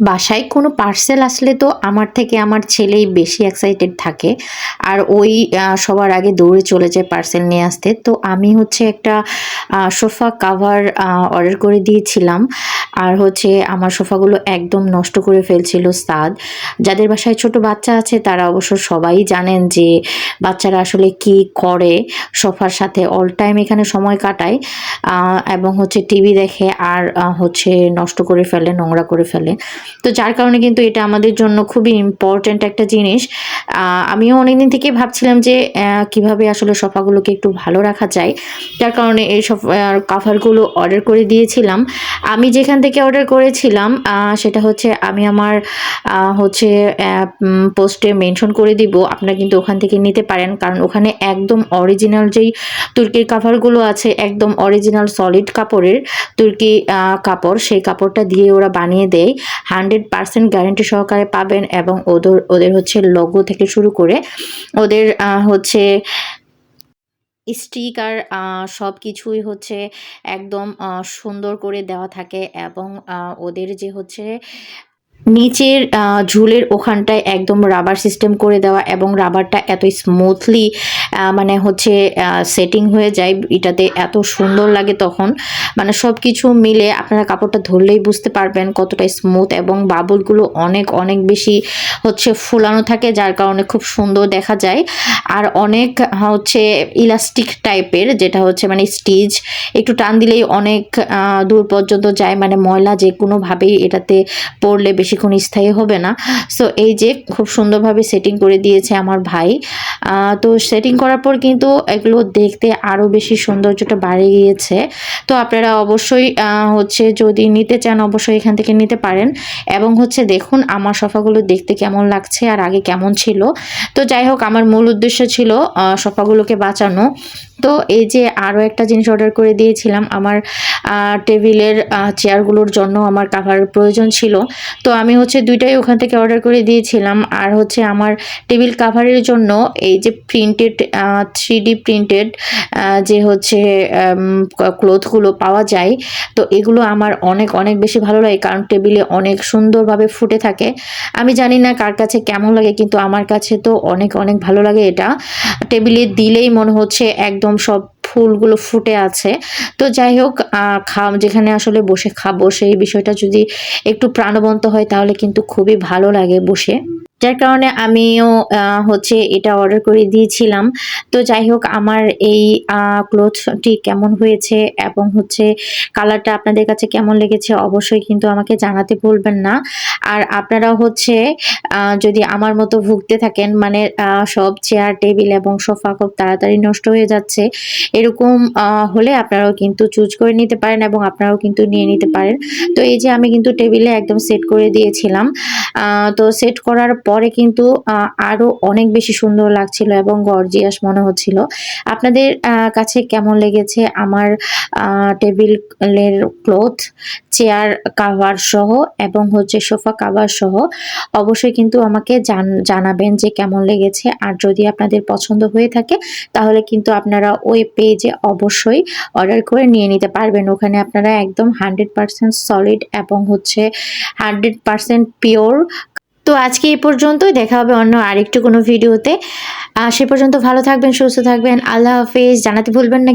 বাসায় কোনো পার্সেল আসলে তো আমার থেকে আমার ছেলেই বেশি এক্সাইটেড থাকে। আর ওই সবার আগে দৌড়ে চলে যায় পার্সেল নিয়ে আসতে। তো আমি হচ্ছে একটা সোফা কাভার অর্ডার করে দিয়েছিলাম। আর হচ্ছে আমার সোফাগুলো একদম নষ্ট করে ফেলছিল সাদ যাদের বাসায় ছোট বাচ্চা আছে, তারা অবশ্য সবাই জানেন যে বাচ্চারা আসলে কি করে সোফার সাথে। অল টাইম এখানে সময় কাটায় এবং হচ্ছে টিভি দেখে আর হচ্ছে নষ্ট করে ফেলে, নোংরা করে ফেলে। তো যার কারণে কিন্তু এটা আমাদের জন্য খুবই ইম্পর্ট্যান্ট একটা জিনিস। আমিও অনেকদিন থেকে ভাবছিলাম যে কীভাবে আসলে সোফাগুলোকে একটু ভালো রাখা যায়। যার কারণে এই সব কাভারগুলো অর্ডার করে দিয়েছিলাম। আমি যেখান থেকে অর্ডার করেছিলাম সেটা হচ্ছে আমি আমার হচ্ছে পোস্টে মেনশন করে দিব। আপনারা কিন্তু ওখান থেকে নিতে পারেন। কারণ ওখানে একদম অরিজিনাল যেই তুর্কির কাভারগুলো আছে, একদম অরিজিনাল সলিড কাপড়ের তুর্কি কাপড়, সেই কাপড়টা দিয়ে ওরা বানিয়ে দেয়। হান্ড্রেড পার্সেন্ট গ্যারেন্টি সহকারে পাবেন এবং ওদের ওদের হচ্ছে লোগো থেকে শুরু করে ওদের হচ্ছে স্টিকার সব কিছুই হচ্ছে একদম সুন্দর করে দেওয়া থাকে এবং ওদের যে হচ্ছে নিচের ঝুলের ওখানটায় একদম রাবার সিস্টেম করে দেওয়া এবং রাবারটা এত স্মুথলি মানে হচ্ছে সেটিং হয়ে যায়, এটাতে এত সুন্দর লাগে তখন। মানে সব কিছু মিলে আপনারা কাপড়টা ধরলেই বুঝতে পারবেন কতটা স্মুথ এবং বাবলগুলো অনেক অনেক বেশি হচ্ছে ফুলানো থাকে, যার কারণে খুব সুন্দর দেখা যায়। আর অনেক হচ্ছে ইলাস্টিক টাইপের যেটা হচ্ছে মানে স্টিচ একটু টান দিলেই অনেক দূর পর্যন্ত যায়। মানে ময়লা যে কোনোভাবেই এটাতে পড়লে বেশিক্ষণ স্থায়ী হবে না। সো এই যে খুব সুন্দরভাবে সেটিং করে দিয়েছে আমার ভাই। তো সেটিং করার পর কিন্তু এগুলো দেখতে আরও বেশি সৌন্দর্যটা বাড়ে গিয়েছে। তো আপনারা অবশ্যই হচ্ছে যদি নিতে চান, অবশ্যই এখান থেকে নিতে পারেন। এবং হচ্ছে দেখুন, আমার সোফাগুলো দেখতে কেমন লাগছে আর আগে কেমন ছিল। তো যাই হোক, আমার মূল উদ্দেশ্য ছিল সোফাগুলোকে বাঁচানো। তো এই যে আরও একটা জিনিস অর্ডার করে দিয়েছিলাম, আমার টেবিলের চেয়ারগুলোর জন্য আমার কাভার প্রয়োজন ছিল। তো আমি হচ্ছে দুইটাই ওখান থেকে অর্ডার করে দিয়েছিলাম। আর হচ্ছে আমার টেবিল কাভারের জন্য এই যে প্রিন্টেড থ্রি ডি প্রিন্টেড যে হচ্ছে ক্লোথগুলো পাওয়া যায়, তো এগুলো আমার অনেক অনেক বেশি ভালো লাগে। কারণ টেবিলে অনেক সুন্দরভাবে ফুটে থাকে। আমি জানি না কার কাছে কেমন লাগে, কিন্তু আমার কাছে তো অনেক অনেক ভালো লাগে এটা। টেবিলে দিলেই মনে হচ্ছে একদম সব ফুলগুলো ফুটে আছে। তো যাই হোক খা, যেখানে আসলে বসে খাব সেই বিষয়টা যদি একটু প্রাণবন্ত হয় তাহলে কিন্তু খুবই ভালো লাগে বসে। যার কারণে আমিও হচ্ছে এটা অর্ডার করে দিয়েছিলাম। তো যাই হোক আমার এই ক্লোথটি কেমন হয়েছে এবং হচ্ছে কালারটা আপনাদের কাছে কেমন লেগেছে অবশ্যই কিন্তু আমাকে জানাতে ভুলবেন না। আর আপনারা হচ্ছে যদি আমার মতো ভুগতে থাকেন মানে সব চেয়ার টেবিল এবং সোফা খুব তাড়াতাড়ি নষ্ট হয়ে যাচ্ছে, এরকম হলে আপনারাও কিন্তু চুজ করে নিতে পারেন এবং আপনারাও কিন্তু নিয়ে নিতে পারেন। তো এই যে আমি কিন্তু টেবিলে একদম সেট করে দিয়েছিলাম তো সেট করার পরে কিন্তু আহ, আরও অনেক বেশি সুন্দর লাগছিল এবং গর্জিয়াস মনে হচ্ছিল। আপনাদের কাছে কেমন লেগেছে আমার টেবিলের ক্লথ চেয়ার কাভার সহ এবং হচ্ছে সোফা কাভার সহ? অবশ্যই কিন্তু আমাকে জান- জানাবেন যে কেমন লেগেছে। আর যদি আপনাদের পছন্দ হয়ে থাকে তাহলে কিন্তু আপনারা ওই পেজে অবশ্যই অর্ডার করে নিয়ে নিতে পারবেন। ওখানে আপনারা একদম হান্ড্রেড পার্সেন্ট সলিড এবং হচ্ছে হান্ড্রেড পার্সেন্ট পিওর তো আজকে এই পর্যন্তই। দেখা হবে অন্য আরেকটু কোনো ভিডিওতে। সে পর্যন্ত ভালো থাকবেন, সুস্থ থাকবেন। আল্লাহ হাফেজ। জানাতে ভুলবেন না